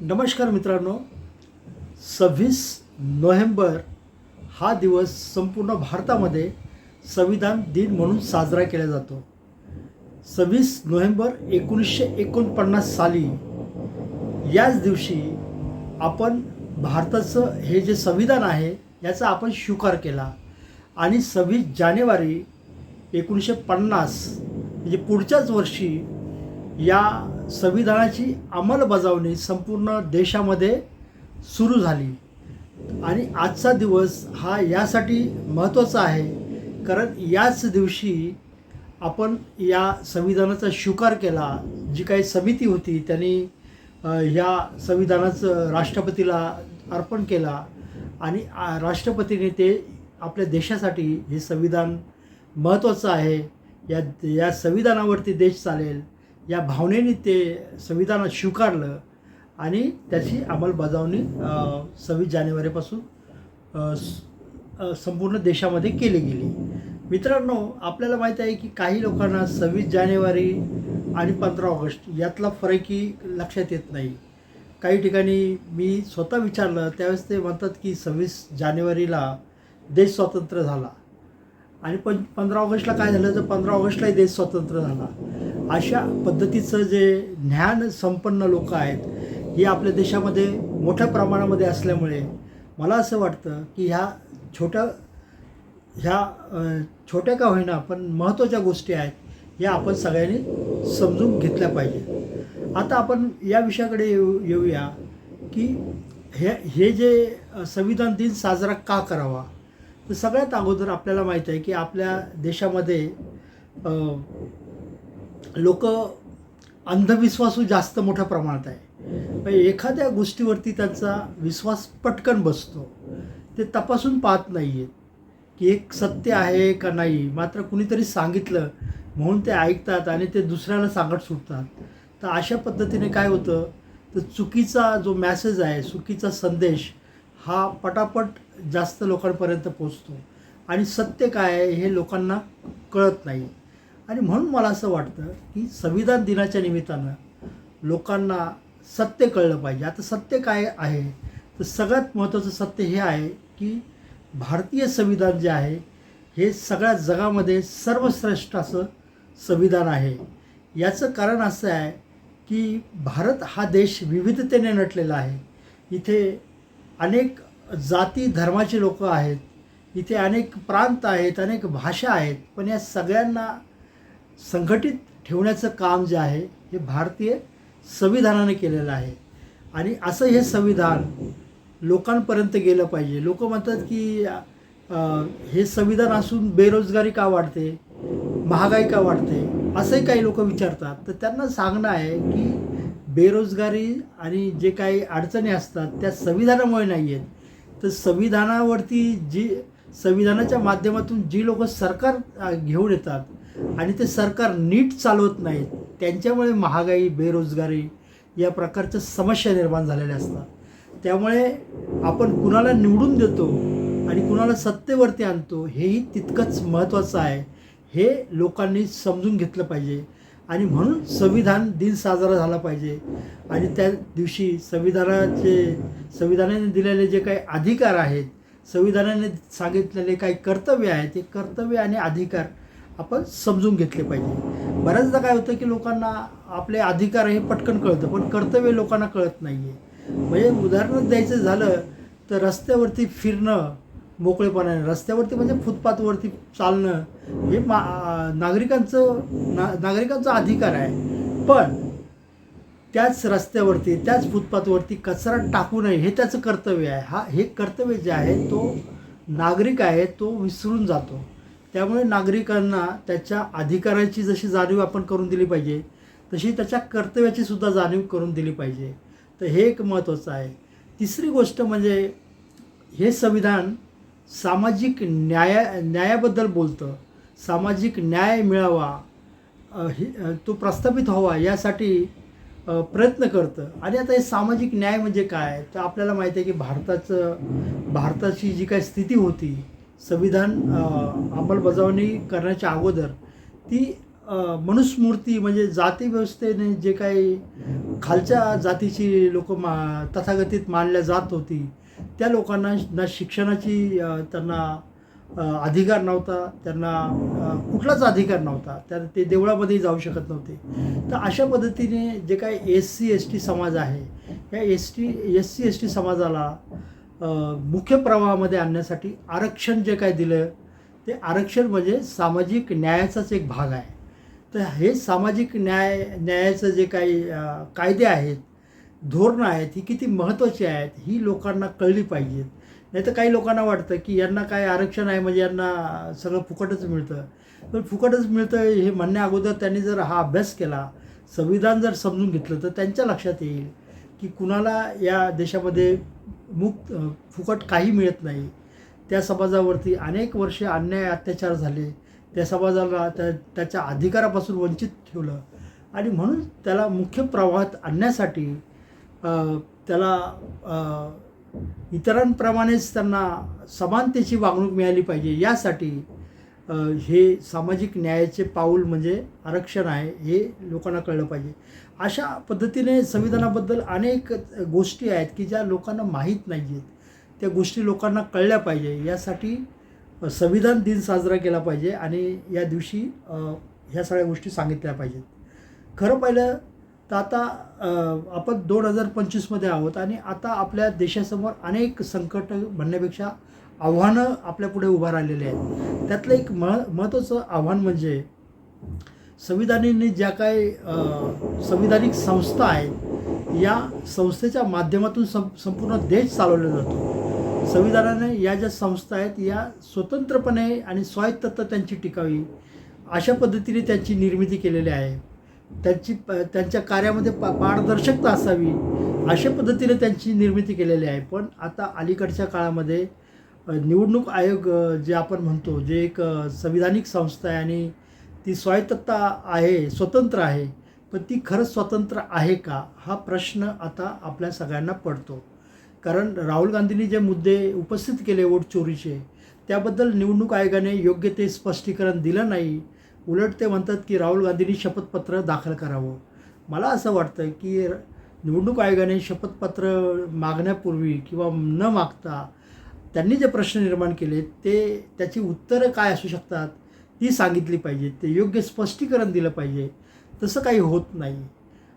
नमस्कार मित्रांनो सव्वीस नोव्हेंबर हा दिवस संपूर्ण भारतामध्ये संविधान दिन म्हणून साजरा केला जातो. सव्वीस नोव्हेंबर एकोणीसशे एकोणपन्नास साली याच दिवशी आपण भारताचं हे जे संविधान आहे याचा आपण स्वीकार केला आणि सव्वीस जानेवारी एकोणीसशे पन्नास म्हणजे पुढच्याच वर्षी या संविधानाची अंमलबजावणी संपूर्ण देशामध्ये सुरू झाली. आणि आजचा दिवस हा यासाठी महत्त्वाचा आहे कारण याच दिवशी आपण या संविधानाचा स्वीकार केला. जी काही समिती होती त्यांनी ह्या संविधानाचं राष्ट्रपतीला अर्पण केला. आणि राष्ट्रपतीने ते आपल्या देशासाठी हे संविधान महत्त्वाचं आहे. या या संविधानावरती देश चालेल. या भावनेने ते संविधानात स्वीकारलं आणि त्याची अंमलबजावणी सव्वीस जानेवारीपासून संपूर्ण देशामध्ये केली गेली. मित्रांनो आपल्याला माहीत आहे की काही लोकांना सव्वीस जानेवारी आणि पंधरा ऑगस्ट यातला फरकही लक्षात येत नाही. काही ठिकाणी मी स्वतः विचारलं त्यावेळेस ते म्हणतात की सव्वीस जानेवारीला देश स्वतंत्र झाला. आणि पण पंधरा ऑगस्टला काय झालं? तर पंधरा ऑगस्टलाही देश स्वतंत्र झाला अशा पद्धतीचं जे ज्ञान संपन्न लोक आहेत हे आपल्या देशामध्ये मोठ्या प्रमाणामध्ये असल्यामुळे मला असं वाटतं की ह्या छोट्या ह्या छोट्या का होईना पण महत्त्वाच्या गोष्टी आहेत या आपण सगळ्यांनी समजून घेतल्या पाहिजे. आता आपण या विषयाकडे येऊ येऊया की हे हे जे संविधान दिन साजरा का करावा? तर सगळ्यात अगोदर आपल्याला माहीत आहे की आपल्या देशामध्ये लोक अंधविश्वासू जास्त मोठ्या प्रमाणात आहे. एखाद्या गोष्टीवरती त्यांचा विश्वास पटकन बसतो. ते तपासून पाहत नाही आहेत की एक सत्य आहे का नाही. मात्र कुणीतरी सांगितलं म्हणून ते ऐकतात आणि ते दुसऱ्याला सांगत सुटतात. तर अशा पद्धतीने काय होतं? तर चुकीचा जो मॅसेज आहे चुकीचा संदेश हा पटापट जास्त लोकांपर्यंत पोचतो आणि सत्य काय आहे हे लोकांना कळत नाही. आणि म्हणून मला असं वाटतं की संविधान दिनाच्या निमित्तानं लोकांना सत्य कळलं पाहिजे. आता सत्य काय आहे? तर सगळ्यात महत्त्वाचं सत्य हे आहे की भारतीय संविधान जे आहे हे सगळ्या जगामध्ये सर्वश्रेष्ठ असं संविधान आहे. याचं कारण असं आहे की भारत हा देश विविधतेने नटलेला आहे. इथे अनेक जाती धर्माचे लोक आहेत. इथे अनेक प्रांत आहेत अनेक भाषा आहेत. पण या सगळ्यांना संघटित ठेवण्याचं काम जे आहे हे भारतीय संविधानाने केलेलं आहे. आणि असं हे संविधान लोकांपर्यंत गेलं पाहिजे. लोक म्हणतात की हे संविधान असून बेरोजगारी का वाढते? महागाई का वाढते? असंही काही लोक विचारतात. तर त्यांना सांगणं आहे की बेरोजगारी आणि जे काही अडचणी असतात त्या संविधानामुळे नाही आहेत. तर संविधानावरती जी संविधानाच्या माध्यमातून जी लोक सरकार घेऊन येतात आणि ते सरकार नीट चालवत नाहीत त्यांच्यामुळे महागाई बेरोजगारी या प्रकारच्या समस्या निर्माण झालेल्या असतात. त्यामुळे आपण कुणाला निवडून देतो आणि कुणाला सत्तेवरती आणतो हेही तितकंच महत्त्वाचं आहे. हे लोकांनी समजून घेतलं पाहिजे आणि म्हणून संविधान दिन साजरा झाला पाहिजे. आणि त्या दिवशी संविधानाचे संविधानाने दिलेले जे काही अधिकार आहेत संविधानाने सांगितलेले काही कर्तव्य आहे ते कर्तव्य आणि अधिकार आपण समजून घेतले पाहिजे. बऱ्याचदा काय होतं की लोकांना आपले अधिकार हे पटकन कळतं पण कर्तव्य लोकांना कळत नाही आहे म्हणजे उदाहरणच द्यायचं झालं तर रस्त्यावरती फिरणं मोकळेपणाने रस्त्यावरती म्हणजे फुटपाथवरती चालणं हे मा नागरिकांचं ना नागरिकांचा अधिकार आहे. पण त्याच रस्त्यावरती त्याच फुटपाथवरती कचरा टाकू नये हे त्याचं कर्तव्य आहे. हा हे कर्तव्य जे आहे तो नागरिक आहे तो विसरून जातो. त्यामुळे नागरिकांना त्याच्या अधिकाराची जशी जाणीव आपण करून दिली पाहिजे तशी त्याच्या कर्तव्याची सुद्धा जाणीव करून दिली पाहिजे. तर हे एक महत्त्वाचं आहे. तिसरी गोष्ट म्हणजे हे संविधान सामाजिक न्याया न्यायाबद्दल बोलतं. सामाजिक न्याय मिळावा हे- तो प्रस्थापित व्हावा यासाठी प्रयत्न करतं. आणि आता हे सामाजिक न्याय म्हणजे काय? तर आपल्याला माहिती आहे की भारताचं भारताची जी काय स्थिती होती संविधान अंमलबजावणी करण्याच्या अगोदर ती मनुस्मूर्ती म्हणजे जाती व्यवस्थेने जे काही खालच्या जातीची लोक मा तथागतीत मानल्या जात होती त्या लोकांना ना शिक्षणाची त्यांना अधिकार नव्हता त्यांना कुठलाच अधिकार नव्हता त्या ते देवळामध्ये जाऊ शकत नव्हते. तर अशा पद्धतीने जे काही एस सी एस टी समाज आहे या S T S C S T समाजाला मुख्य प्रवाहामध्ये आणण्यासाठी आरक्षण जे काय दिलं ते आरक्षण म्हणजे सामाजिक न्यायाचाच एक भाग आहे. तर हे सामाजिक न्याय न्यायाचं जे काही कायदे आहेत धोरणं आहेत ही किती महत्त्वाची आहेत ही लोकांना कळली पाहिजेत. नाही तर काही लोकांना वाटतं की यांना काय आरक्षण आहे म्हणजे यांना सगळं फुकटच मिळतं. पण फुकटच मिळतं हे म्हणण्या अगोदर त्यांनी जर हा अभ्यास केला संविधान जर समजून घेतलं तर त्यांच्या लक्षात येईल की कुणाला या देशामध्ये मुक्त फुकट काही मिळत नाही. त्या समाजावरती अनेक वर्षे अन्याय अत्याचार झाले. त्या समाजाला त्या त्याच्या अधिकारापासून वंचित ठेवलं. आणि म्हणून त्याला मुख्य प्रवाहात आणण्यासाठी त्याला इतरांप्रमाणेच त्यांना समानतेची वागणूक मिळाली पाहिजे. यासाठी हे सामाजिक न्यायाचे पाऊल म्हणजे आरक्षण आहे हे लोकांना कळलं पाहिजे. अशा पद्धतीने संविधानाबद्दल अनेक गोष्टी आहेत की ज्या लोकांना माहीत नाही आहेत त्या गोष्टी लोकांना कळल्या पाहिजे. यासाठी संविधान दिन साजरा केला पाहिजे आणि या दिवशी ह्या सगळ्या गोष्टी सांगितल्या पाहिजेत. खरं पाहिलं तर आता आपण दोन हजार पंचवीसमध्ये आहोत आणि आता आपल्या देशासमोर अनेक संकट म्हणण्यापेक्षा आव्हानं आपल्यापुढे उभा राहिलेले आहेत. त्यातलं एक मह महत्त्वाचं आव्हान म्हणजे संविधानाने ज्या काय संविधानिक संस्था आहेत या संस्थेच्या माध्यमातून सं संपूर्ण देश चालवला जातो. संविधानाने या ज्या संस्था आहेत या स्वतंत्रपणे आणि स्वायत्तता त्यांची टिकावी अशा पद्धतीने त्यांची निर्मिती केलेली आहे. त्यांची प त्यांच्या कार्यामध्ये पा पारदर्शकता असावी अशा पद्धतीने त्यांची निर्मिती केलेली आहे. पण आता अलीकडच्या काळामध्ये निवडणूक आयोग जे आपण म्हणतो जे एक संविधानिक संस्था आहे आणि ती स्वायत्तता आहे स्वतंत्र आहे पण ती खरंच स्वतंत्र आहे का? हा प्रश्न आता आपल्या सगळ्यांना पडतो. कारण राहुल गांधींनी जे मुद्दे उपस्थित केले वोट चोरीचे त्याबद्दल निवडणूक आयोगाने योग्य ते स्पष्टीकरण दिलं नाही. उलट ते म्हणतात की राहुल गांधींनी शपथपत्र दाखल करावं. मला असं वाटतं की निवडणूक आयोगाने शपथपत्र मागण्यापूर्वी किंवा न मागता त्यांनी जे प्रश्न निर्माण केले ते त्याची उत्तरं काय असू शकतात ती सांगितली पाहिजे. ते योग्य स्पष्टीकरण दिलं पाहिजे. तसं काही होत नाही.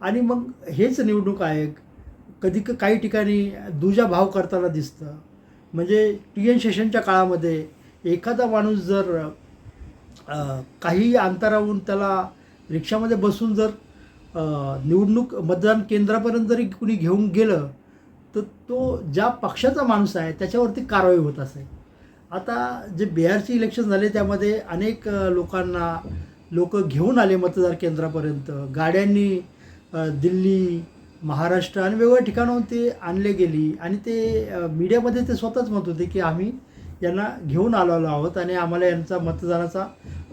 आणि मग हेच निवडणूक आयोग कधी क- काही ठिकाणी दुजा भाव करताना दिसतं. म्हणजे टी एन सेशनच्या काळामध्ये एखादा माणूस जर काही अंतरावरून त्याला रिक्षामध्ये बसून जर निवडणूक मतदान केंद्रापर्यंत जरी कुणी घेऊन गेलं तर तो ज्या पक्षाचा माणूस आहे त्याच्यावरती कारवाई होत असे. आता जे बिहारचे इलेक्शन झाले त्यामध्ये अनेक लोकांना लोक घेऊन आले मतदार केंद्रापर्यंत. गाड्यांनी दिल्ली महाराष्ट्र आणि वेगवेगळ्या ठिकाणाहून ते आणले गेली. आणि ते मीडियामध्ये ते स्वतःच म्हणत होते की आम्ही यांना घेऊन आलेलो आहोत आणि आम्हाला यांचा मतदानाचा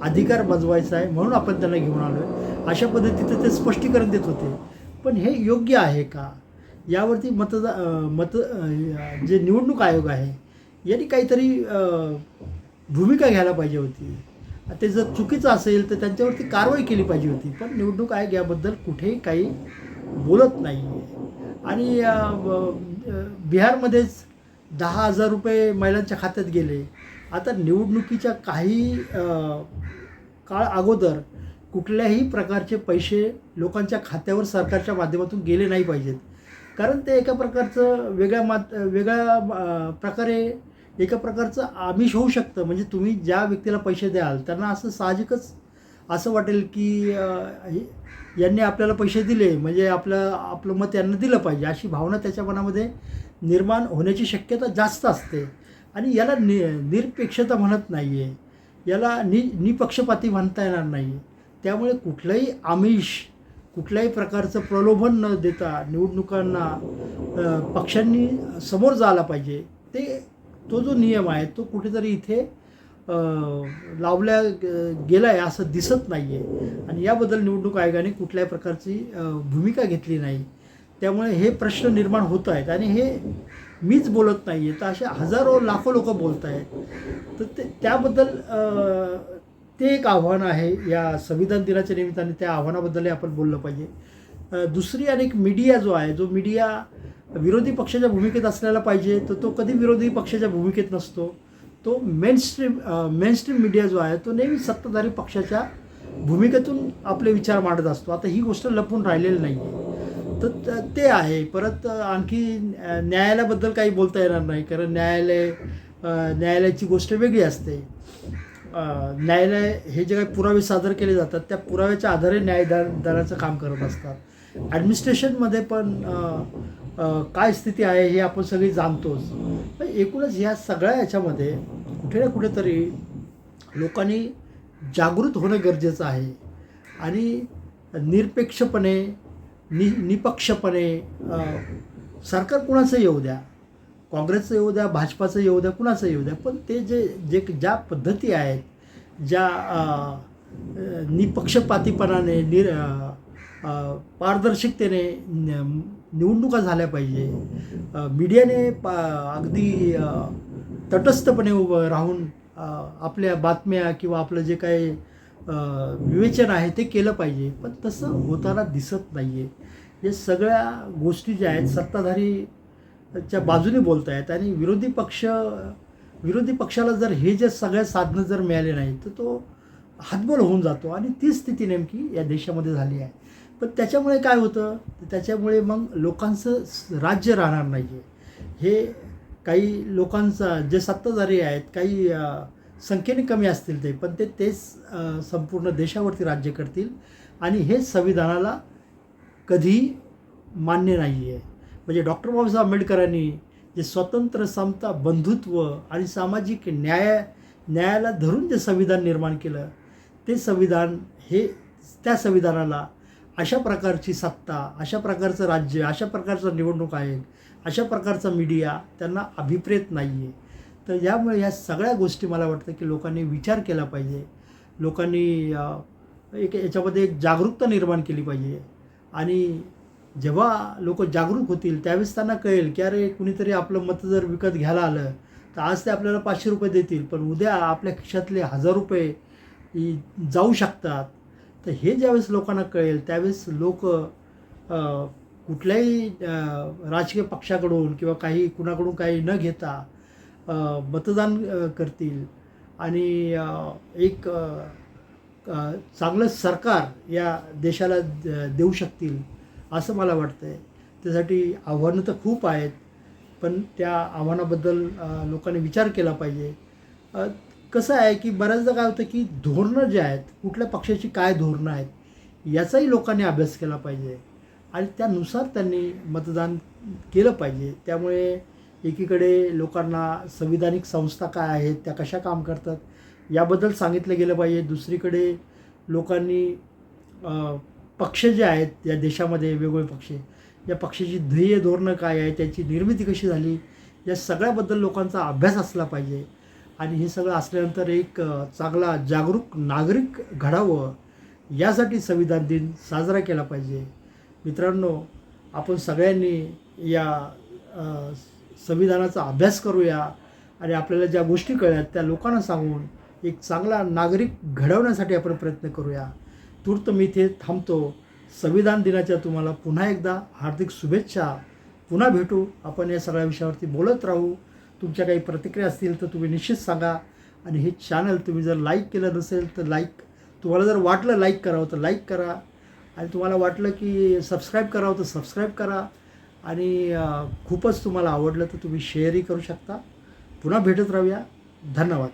अधिकार बजवायचा आहे म्हणून आपण त्यांना घेऊन आलो आहे अशा पद्धतीचं ते स्पष्टीकरण देत होते. पण हे योग्य आहे का? यावरती मतदा मत जे निवडणूक आयोग आहे यांनी काहीतरी भूमिका घ्यायला पाहिजे होती. ते जर चुकीचं असेल तर त्यांच्यावरती कारवाई केली पाहिजे होती. पण निवडणूक आयोग याबद्दल कुठेही काही बोलत नाही आहे आणि बिहारमध्येच दहा हजार रुपये महिलांच्या खात्यात गेले. आता निवडणुकीच्या काही काळ अगोदर कुठल्याही प्रकारचे पैसे लोकांच्या खात्यावर सरकारच्या माध्यमातून गेले नाही पाहिजेत. कारण ते एका प्रकारचं वेगळ्या मात वेगळ्या प्रकारे एका प्रकारचं आमिष होऊ शकतं. म्हणजे तुम्ही ज्या व्यक्तीला पैसे द्याल त्यांना असं साहजिकच असं वाटेल की हे- यांनी आपल्याला पैसे दिले म्हणजे आपलं आपलं मत यांना दिलं पाहिजे. अशी भावना त्याच्या मनामध्ये निर्माण होण्याची शक्यता जास्त असते. आणि याला नि निरपेक्षता म्हणत नाही आहे याला नि निपक्षपाती म्हणता येणार नाही. त्यामुळे कुठलंही आमिष कुठल्याही प्रकारचं प्रलोभन न देता निवडणुकांना पक्षांनी समोर जायला पाहिजे. ते तो जो नियम आहे तो कुठेतरी इथे लावल्या गेला आहे असं दिसत नाही आहे आणि याबद्दल निवडणूक आयोगाने कुठल्याही प्रकारची भूमिका घेतली नाही. त्यामुळे हे प्रश्न निर्माण होत आहेत. आणि हे मीच बोलत नाही आहे तर असे हजारो लाखो लोक बोलत आहेत तर ते त्याबद्दल ते एक आव्हान आहे या संविधान दिनाच्या निमित्ताने त्या आव्हानाबद्दलही आपण बोललं पाहिजे. दुसरी दुसरी अनेक मीडिया जो आहे जो मीडिया विरोधी पक्षाच्या भूमिकेत असलेला पाहिजे तर तो कधी विरोधी पक्षाच्या भूमिकेत नसतो. तो mainstream mainstream media जो आहे तो नेहमी सत्ताधारी पक्षाच्या भूमिकेतून आपले विचार मांडत असतो. आता ही गोष्ट लपून राहिलेली नाही आहे तर ते आहे. परत आणखी न्यायालयाबद्दल काही बोलता येणार नाही कारण न्यायालय न्यायालयाची गोष्ट वेगळी असते. न्यायालय हे जे काही पुरावे सादर केले जातात त्या पुराव्याच्या आधारे न्यायदानाचं काम करत असतात. ॲडमिनिस्ट्रेशनमध्ये पण काय स्थिती आहे हे आपण सगळी जाणतोच. एकूणच ह्या सगळ्या याच्यामध्ये कुठे ना कुठेतरी लोकांनी जागृत होणं गरजेचं आहे. आणि निरपेक्षपणे नि निपक्षपणे सरकार कुणाचं येऊ द्या? काँग्रेसचं येऊ द्या भाजपाचं येऊ द्या कुणाचं येऊ द्या पण ते जे जे ज्या पद्धती आहेत ज्या निपक्षपातीपणाने निर पारदर्शकतेने निवडणुका झाल्या पाहिजे. मीडियाने पा अगदी तटस्थपणे उभं राहून आपल्या बातम्या किंवा आपलं जे काही विवेचन आहे ते केलं पाहिजे. पण तसं होताना दिसत नाही आहे या सगळ्या गोष्टी ज्या आहेत सत्ताधारी च्या बाजूने बोलत आहेत आणि विरोधी पक्ष विरोधी पक्षाला जर हे जे सगळे साधनं जर मिळाले नाही तर तो हातबोल होऊन जातो आणि ती स्थिती नेमकी या देशामध्ये झाली आहे. पण त्याच्यामुळे काय होतं? त्याच्यामुळे मग लोकांचं राज्य राहणार नाही आहे हे काही लोकांचा जे सत्ताधारी आहेत काही संख्येने कमी असतील ते पण ते तेच संपूर्ण देशावरती राज्य करतील आणि हे संविधानाला कधी मान्य नाही आहे म्हणजे डॉक्टर बाबासाहेब आंबेडकरांनी जे स्वतंत्र समता बंधुत्व आणि सामाजिक न्याय न्यायाला धरून जे संविधान निर्माण केलं ते संविधान हे त्या संविधानाला अशा प्रकारची सत्ता अशा प्रकारचं राज्य अशा प्रकारचं निवडणूक आयोग अशा प्रकारचा मीडिया त्यांना अभिप्रेत नाही आहे तर यामुळे ह्या सगळ्या गोष्टी मला वाटतं की लोकांनी विचार केला पाहिजे. लोकांनी एक याच्यामध्ये एक जागरूकता निर्माण केली पाहिजे. आणि जेव्हा लोक जागरूक होतील त्यावेळेस त्यांना कळेल की अरे कुणीतरी आपलं मत जर विकत घ्यायला आलं तर आज ते आपल्याला पाचशे रुपये देतील. पण उद्या आपल्या खिशातले हजार रुपये जाऊ शकतात. तर हे ज्यावेळेस लोकांना कळेल त्यावेळेस लोक कुठल्याही राजकीय पक्षाकडून किंवा काही कुणाकडून काही न घेता मतदान करतील. आणि एक चांगलं सरकार या देशाला द- देऊ शकतील. असं मला वाटतं आहे त्यासाठी आव्हानं तर खूप आहेत पण त्या आव्हानाबद्दल लोकांनी विचार केला पाहिजे. कसं आहे की बऱ्याचदा काय होतं की धोरणं जे आहेत कुठल्या पक्षाची काय धोरणं आहेत याचाही लोकांनी अभ्यास केला पाहिजे. आणि त्यानुसार त्यांनी मतदान केलं पाहिजे. त्यामुळे एकीकडे लोकांना संविधानिक संस्था काय आहेत त्या कशा काम करतात याबद्दल सांगितलं गेलं पाहिजे. दुसरीकडे लोकांनी पक्ष जे आहेत या देशामध्ये वेगवेगळे पक्ष या पक्षाची ध्येय धोरणं काय आहे त्याची निर्मिती कशी झाली या सगळ्याबद्दल लोकांचा अभ्यास असला पाहिजे. आणि हे सगळं असल्यानंतर एक चांगला जागरूक नागरिक घडावं यासाठी संविधान दिन साजरा केला पाहिजे. मित्रांनो आपण सगळ्यांनी या संविधानाचा अभ्यास करूया आणि आपल्याला ज्या गोष्टी कळल्यात त्या लोकांना सांगून एक चांगला नागरिक घडवण्यासाठी आपण प्रयत्न करूया. तूर्त मी इथे थांबतो. संविधान दिनाच्या तुम्हाला पुन्हा एकदा हार्दिक शुभेच्छा. पुन्हा भेटू. आपण या सगळ्या विषयावरती बोलत राहू. तुमच्या काही प्रतिक्रिया असतील तर तुम्ही निश्चित सांगा. आणि हे चॅनल तुम्ही जर लाईक केलं नसेल तर लाईक तुम्हाला जर वाटलं लाईक करावं तर लाईक करा. आणि तुम्हाला वाटलं की सबस्क्राईब करावं तर सबस्क्राईब करा. आणि खूपच तुम्हाला आवडलं तर तुम्ही शेअरही करू शकता. पुन्हा भेटत राहूया. धन्यवाद.